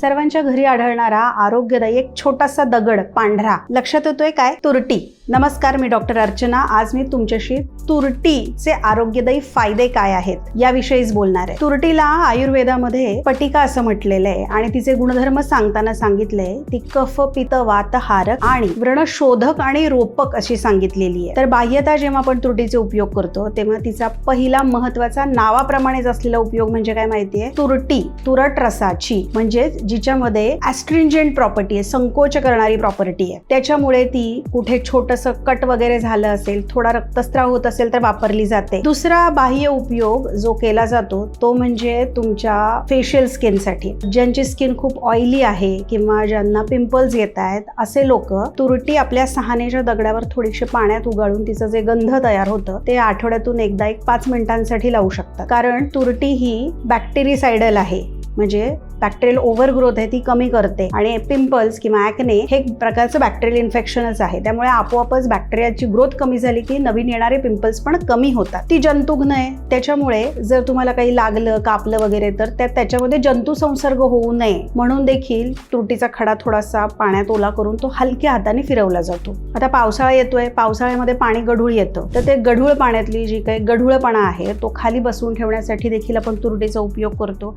सर्वांच्या घरी आढळणारा आरोग्यदायी एक छोटासा दगड पांढरा. लक्षात येतोय काय? तुरटी. नमस्कार मी डॉक्टर अर्चना. आज मी तुमच्याशी तुरटीचे आरोग्यदायी फायदे काय आहेत याविषयीच बोलणार आहे. तुरटीला आयुर्वेदामध्ये पटिका असं म्हटलेलं आहे आणि तिचे गुणधर्म सांगताना सांगितले ती कफ पित वात हारक आणि व्रणशोधक आणि रोपक अशी सांगितलेली आहे. तर बाह्यता जेव्हा आपण तुरटीचे उपयोग करतो तेव्हा तिचा पहिला महत्त्वाचा नावाप्रमाणेच असलेला उपयोग म्हणजे काय माहितीये? तुरटी तुरट रसाची म्हणजे जिच्यामध्ये ॲस्ट्रिंजंट प्रॉपर्टी आहे संकोच करणारी प्रॉपर्टी आहे. त्याच्यामुळे ती कुठे छोटस कट वगैरे झालं असेल थोडा रक्तस्त्राव होत असेल तर वापरली जाते. दुसरा बाह्य उपयोग जो केला जातो तो म्हणजे तुमच्या फेशियल स्किनसाठी ज्यांची स्किन खूप ऑइली आहे किंवा ज्यांना पिंपल्स येत आहेत असे लोक तुरटी आपल्या सहानेच्या दगडावर थोडीशी पाण्यात उगाळून तिचं जे गंध तयार होतं ते आठवड्यातून एकदा एक पाच मिनिटांसाठी लावू शकतात. कारण तुरटी ही बॅक्टेरिसाइडल आहे. म्हणजे बॅक्टेरियल ओव्हरग्रोथ आहे ती कमी करते. आणि पिंपल्स किंवा ॲक्ने हे एक प्रकारचं बॅक्टेरियल इन्फेक्शनच आहे. त्यामुळे आपोआपच बॅक्टेरियाची ग्रोथ कमी झाली की नवीन येणारे पिंपल्स पण कमी होतात. ती जंतुघ्न आहे. त्याच्यामुळे जर तुम्हाला काही लागलं कापलं वगैरे तर त्या त्याच्यामध्ये जंतू संसर्ग होऊ नये. म्हणून देखील तुरटीचा खडा थोडासा पाण्यात ओला करून तो हलक्या हाताने फिरवला जातो. आता पावसाळा येतोय. पावसाळ्यामध्ये पाणी गढूळ येतं. तर ते गढूळ पाण्यातली जी काही गढूळपणा आहे तो खाली बसवून ठेवण्यासाठी देखील आपण तुरटीचा उपयोग करतो.